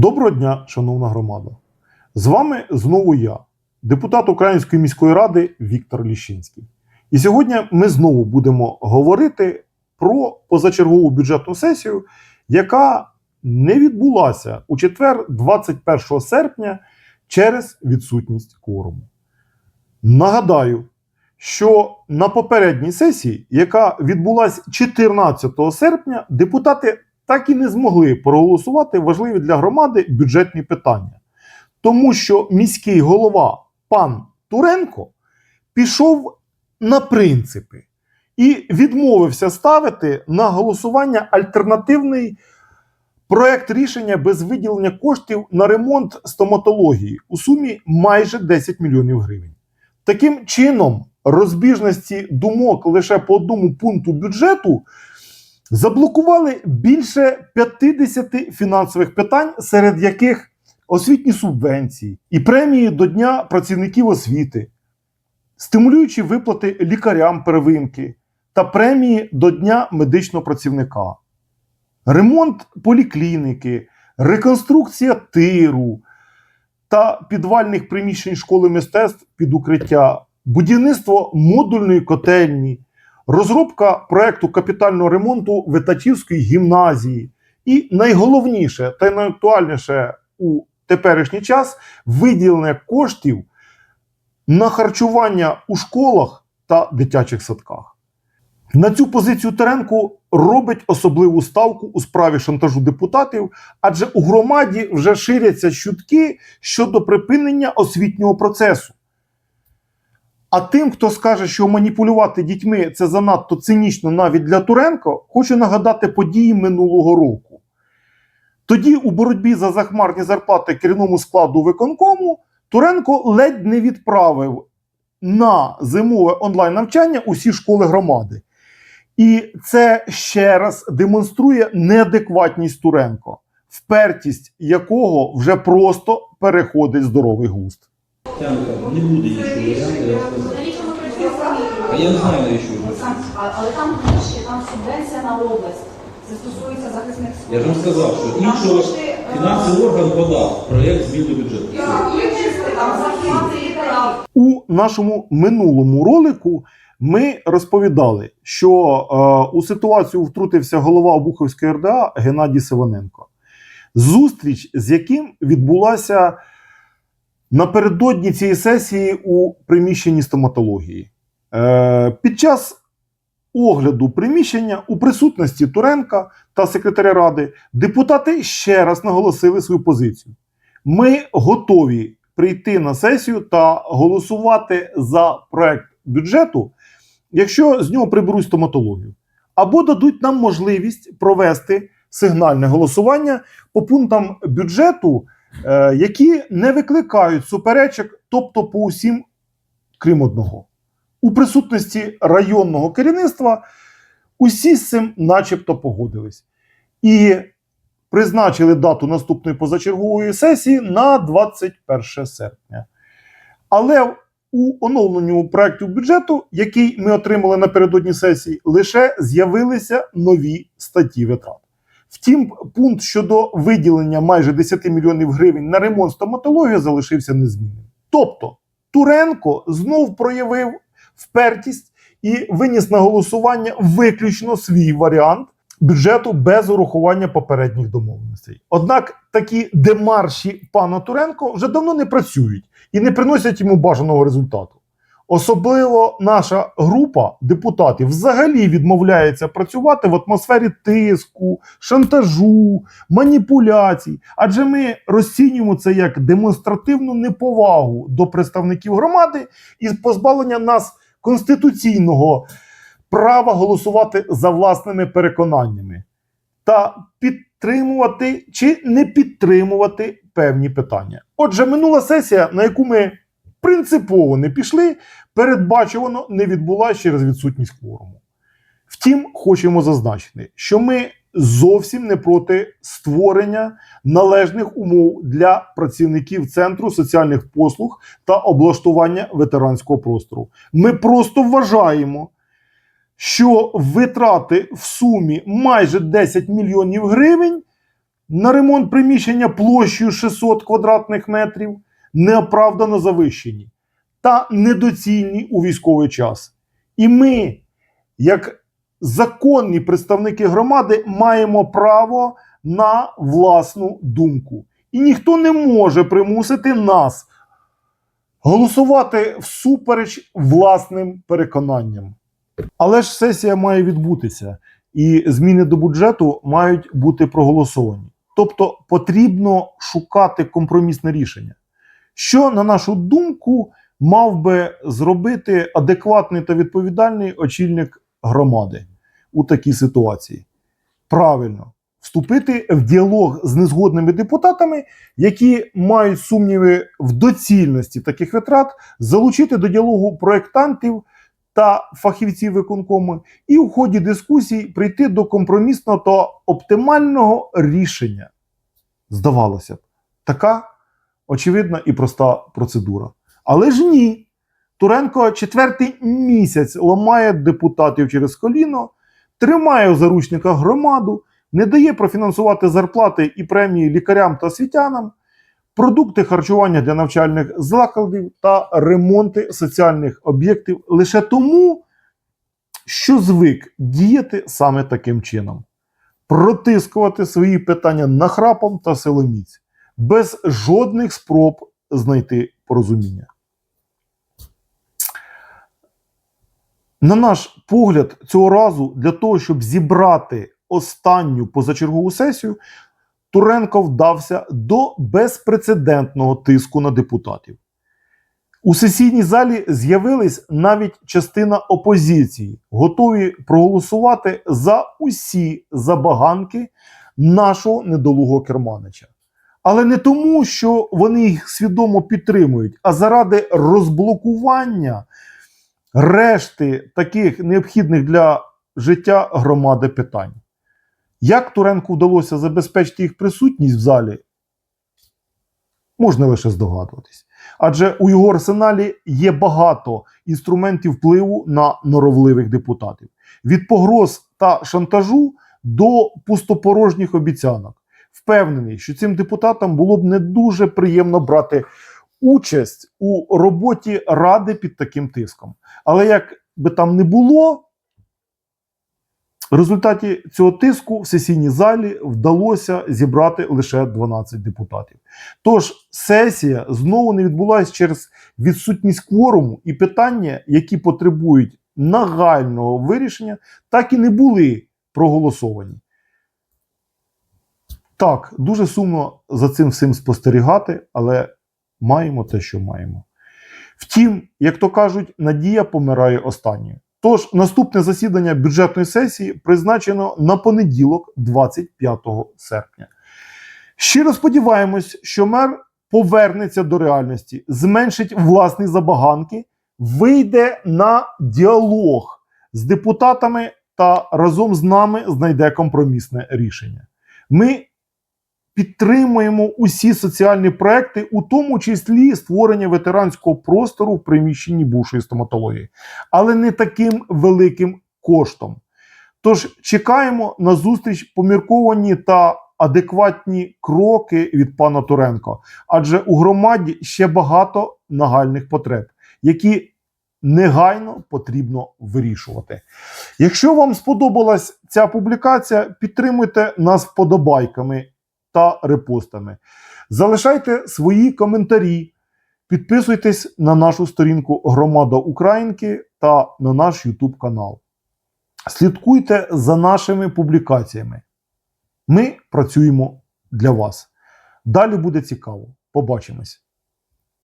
Доброго дня, шановна громада. З вами знову я, депутат Української міської ради Віктор Ліщинський. І сьогодні ми знову будемо говорити про позачергову бюджетну сесію, яка не відбулася у четвер, 21 серпня, через відсутність кворуму. Нагадаю, що на попередній сесії, яка відбулася 14 серпня, депутати так і не змогли проголосувати важливі для громади бюджетні питання. Тому що міський голова пан Туренко пішов на принципи і відмовився ставити на голосування альтернативний проект рішення без виділення коштів на ремонт стоматології у сумі майже 10 мільйонів гривень. Таким чином, розбіжності думок лише по одному пункту бюджету заблокували більше 50 фінансових питань, серед яких освітні субвенції і премії до Дня працівників освіти, стимулюючі виплати лікарям первинки та премії до Дня медичного працівника, ремонт поліклініки, реконструкція тиру та підвальних приміщень школи мистецтв під укриття, будівництво модульної котельні, розробка проекту капітального ремонту Витачівської гімназії, і найголовніше та найактуальніше у теперішній час виділення коштів на харчування у школах та дитячих садках. На цю позицію Теренко робить особливу ставку у справі шантажу депутатів, адже у громаді вже ширяться чутки щодо припинення освітнього процесу. А тим, хто скаже, що маніпулювати дітьми це занадто цинічно навіть для Туренко, хочу нагадати події минулого року. Тоді, у боротьбі за захмарні зарплати керівному складу виконкому, Туренко ледь не відправив на зимове онлайн навчання усі школи громади. І це ще раз демонструє неадекватність Туренко, впертість якого вже просто переходить здоровий глузд. Тянка, не буде іншого варіанту, я сказав. А я не знаю, навіщо ви Сам- Але там більше, там субвенція на область. Це стосується захисних Я ж вам сказав, що іншого е, фінансовий орган подав проєкт змін до бюджету. У нашому минулому ролику ми розповідали, що е, у ситуацію втрутився голова Обуховської РДА Геннадій Сиваненко. Зустріч, з яким відбулася напередодні цієї сесії у приміщенні стоматології. Е, під час огляду приміщення у присутності Туренка та секретаря ради депутати ще раз наголосили свою позицію. Ми готові прийти на сесію та голосувати за проект бюджету, якщо з нього приберуть стоматологію, або дадуть нам можливість провести сигнальне голосування по пунктам бюджету, які не викликають суперечок, тобто по усім, крім одного. У присутності районного керівництва усі з цим начебто погодились. І призначили дату наступної позачергової сесії на 21 серпня. Але у оновленому проєкті бюджету, який ми отримали напередодні сесії, лише з'явилися нові статті витрат. Втім, пункт щодо виділення майже 10 мільйонів гривень на ремонт стоматології залишився незмінним. Тобто Туренко знов проявив впертість і виніс на голосування виключно свій варіант бюджету без урахування попередніх домовленостей. Однак такі демарші пана Туренко вже давно не працюють і не приносять йому бажаного результату. Особливо наша група депутатів взагалі відмовляється працювати в атмосфері тиску, шантажу, маніпуляцій. Адже ми розцінюємо це як демонстративну неповагу до представників громади і позбавлення нас конституційного права голосувати за власними переконаннями та підтримувати чи не підтримувати певні питання. Отже, минула сесія, на яку ми принципово не пішли, передбачувано не відбулася через відсутність кворуму. Втім, хочемо зазначити, що ми зовсім не проти створення належних умов для працівників центру соціальних послуг та облаштування ветеранського простору. Ми просто вважаємо, що витрати в сумі майже 10 мільйонів гривень на ремонт приміщення площею 600 квадратних метрів неоправдано завищені та недоцільні у військовий час. І ми, як законні представники громади, маємо право на власну думку. І ніхто не може примусити нас голосувати всупереч власним переконанням. Але ж сесія має відбутися, і зміни до бюджету мають бути проголосовані. Тобто потрібно шукати компромісне рішення. Що, на нашу думку, мав би зробити адекватний та відповідальний очільник громади у такій ситуації? Правильно, вступити в діалог з незгодними депутатами, які мають сумніви в доцільності таких витрат, залучити до діалогу проєктантів та фахівців виконкому, і у ході дискусій прийти до компромісного та оптимального рішення. Здавалося б, така очевидна і проста процедура. Але ж ні. Туренко четвертий місяць ламає депутатів через коліно, тримає в заручниках громаду, не дає профінансувати зарплати і премії лікарям та освітянам, продукти харчування для навчальних закладів та ремонти соціальних об'єктів лише тому, що звик діяти саме таким чином, протискувати свої питання нахрапом та силоміць, без жодних спроб знайти порозуміння. На наш погляд, цього разу для того, щоб зібрати останню позачергову сесію, Туренко вдався до безпрецедентного тиску на депутатів. У сесійній залі з'явилась навіть частина опозиції, готові проголосувати за усі забаганки нашого недолугого керманича. Але не тому, що вони їх свідомо підтримують, а заради розблокування решти таких необхідних для життя громади питань. Як Туренку вдалося забезпечити їх присутність в залі, можна лише здогадуватись. Адже у його арсеналі є багато інструментів впливу на норовливих депутатів: від погроз та шантажу до пустопорожніх обіцянок. Впевнений, що цим депутатам було б не дуже приємно брати участь у роботі ради під таким тиском. Але як би там не було, в результаті цього тиску в сесійній залі вдалося зібрати лише 12 депутатів. Тож сесія знову не відбулася через відсутність кворуму, і питання, які потребують нагального вирішення, так і не були проголосовані. Так, дуже сумно за цим всім спостерігати, але маємо те, що маємо. Втім, як то кажуть, надія помирає останньою. Тож наступне засідання бюджетної сесії призначено на понеділок, 25 серпня. Щиро сподіваємось, що мер повернеться до реальності, зменшить власні забаганки, вийде на діалог з депутатами та разом з нами знайде компромісне рішення. Ми підтримуємо усі соціальні проекти, у тому числі створення ветеранського простору в приміщенні бувшої стоматології, але не таким великим коштом. Тож чекаємо на зустріч помірковані та адекватні кроки від пана Туренко, адже у громаді ще багато нагальних потреб, які негайно потрібно вирішувати. Якщо вам сподобалась ця публікація, підтримуйте нас вподобайками та репостами. Залишайте свої коментарі, підписуйтесь на нашу сторінку Громада Українки та на наш YouTube канал. Слідкуйте за нашими публікаціями. Ми працюємо для вас. Далі буде цікаво. Побачимось!